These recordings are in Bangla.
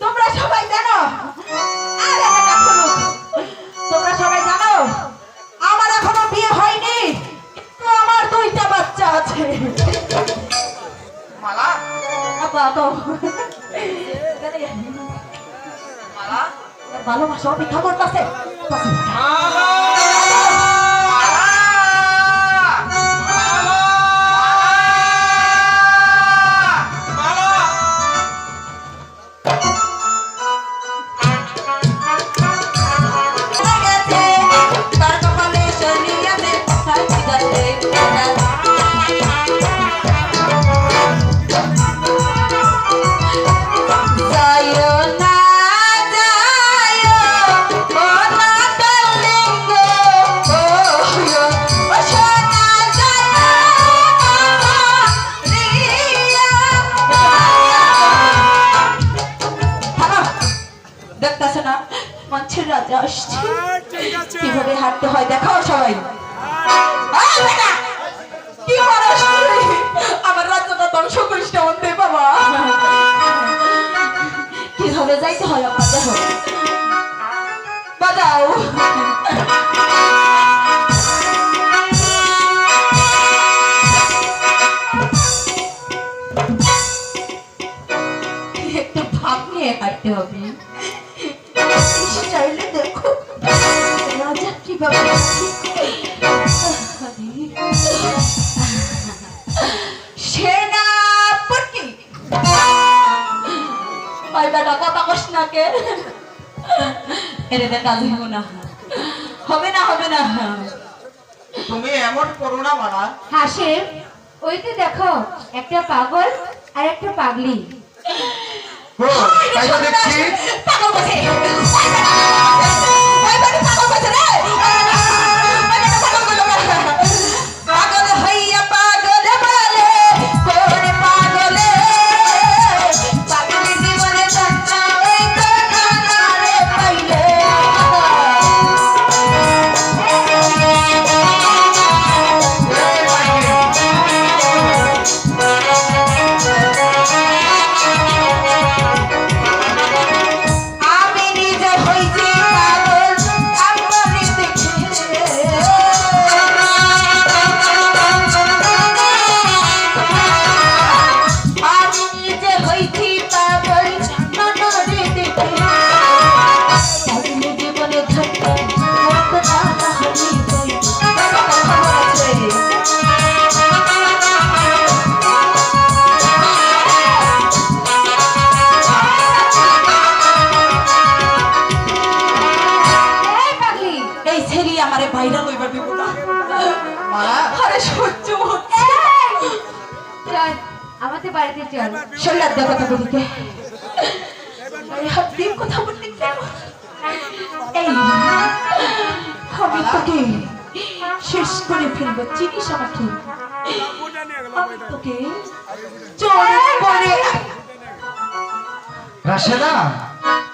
তোমরা সবাই জানো? তোমরা সবাই জানো? আমার এখনও বিয়ে হয়নি। কিন্তু আমার দুইটা বাচ্চা আছে। ভালোবাসা অপেক্ষা করতেছে। একটু ভাব নিয়ে হাঁটতে হবে। চাইলে দেখো। রাজা কীভাবে সেনাপতি। ওই বেটা কথা না কে? দে কাজ হইব না। হবে না হবে না। তুমি এমন করো না মালা হাসিম ওই তো দেখো একটা পাগল আর একটা পাগলি। ও, তাই তো দেখছি। পাগল ছেড়ি আমারে বাইরে লইবার দিব না আরে সহ্য হচ্ছে এই! চল আমাদের বাড়িতে চল কথা হাতি কথা বলতে এই আমি তোকে শেষ করে ফেলব। চিনিস আমাকে? তোকে চোরে পড়ে রাশেদা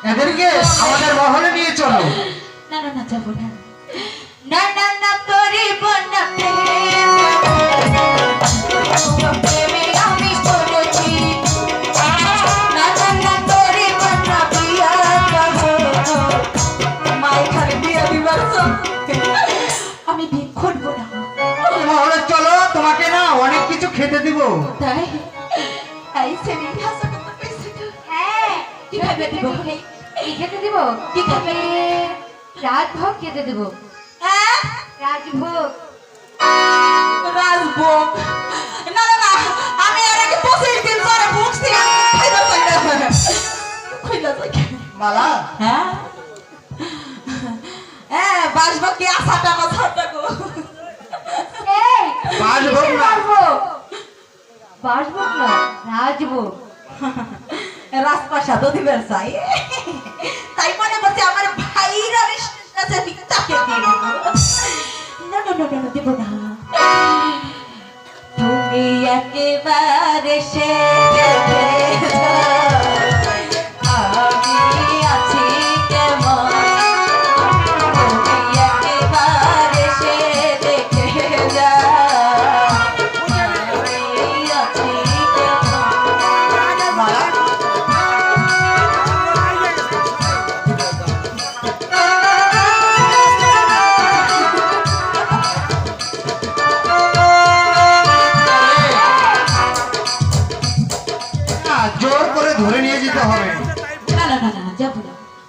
এদেরকে আমাদের মহলে নিয়ে চলো। না না না যাব না। খেতে দিব। তাই? এই সেমি হাসা। হ্যাঁ কি খাবে দিব? কি খেতে দিব? কি খাবে? রাজভোগ খেতে দিব। রাজভোগ রাজভোগ না না না আমি এর আগে পঁচিশ দিন পরে ভুগছি খাইতে চাই না। খাইতে চাই। মালা? হ্যাঁ? হ্যাঁ বাসবো কি আশাটা মাথাটা গো এই বাজভোগ না। বাজভোগ বাজভোগ না রাজভোগ রাজপ্রাসাদ দিবেন চাই। তাই মনে করছে আমার ভাইরা তাকে দিয়ে না না না না দেবো না। তুমি একেবারে সে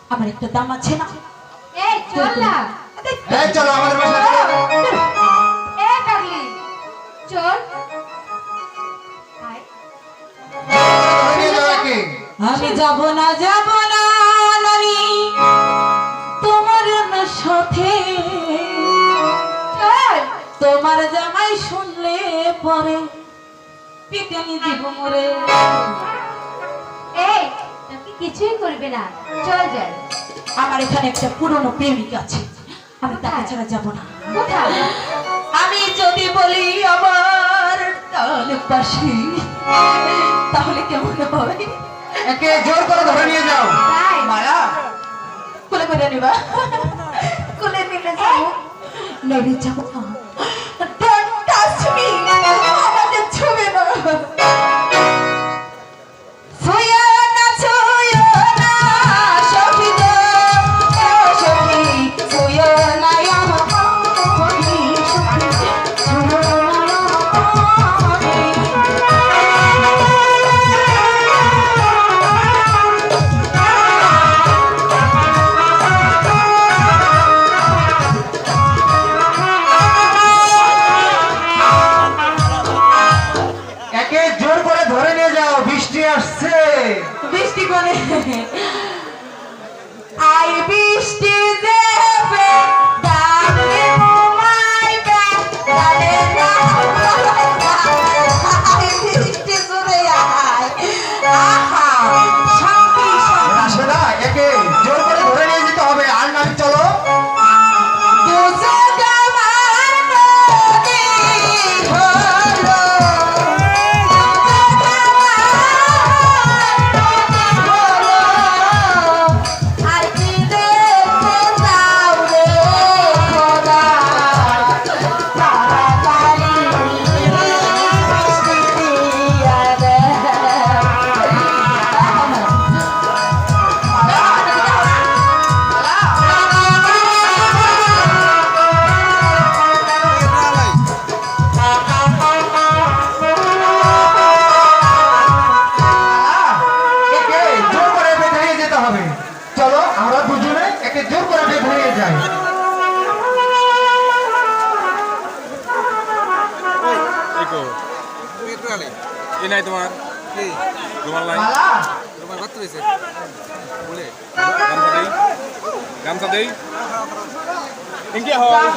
একটা দাম আছে না? এই চল না। এই চলো আমাদের বাসায় চলো এ পাগলি। চল। আয়। ধরে নিয়ে যাও একে আমি যাব না যাব না তোমার না সাথে। তোমার জামাই শুনলে পরে পিটানি দিব মরে। কিছুই করবে না। চল যাই। আমার এখানে একটা পুরনো প্রেমিক আছে। আমি তাকে? ছাড়া যাব না। কোথায়? আমি যদি বলি আমার ডান পাশে তাহলে কেমন হবে? একে জোর করে ধরে নিয়ে যাও। তাই? মায়া কোলে করে নিবা। কোলে নিলে যাব। নইলে যাব। Amen. নাই তোমার? তোমার নাই? মালা বলে গামছা দেই। গামছা দেই। ইনকে হয়?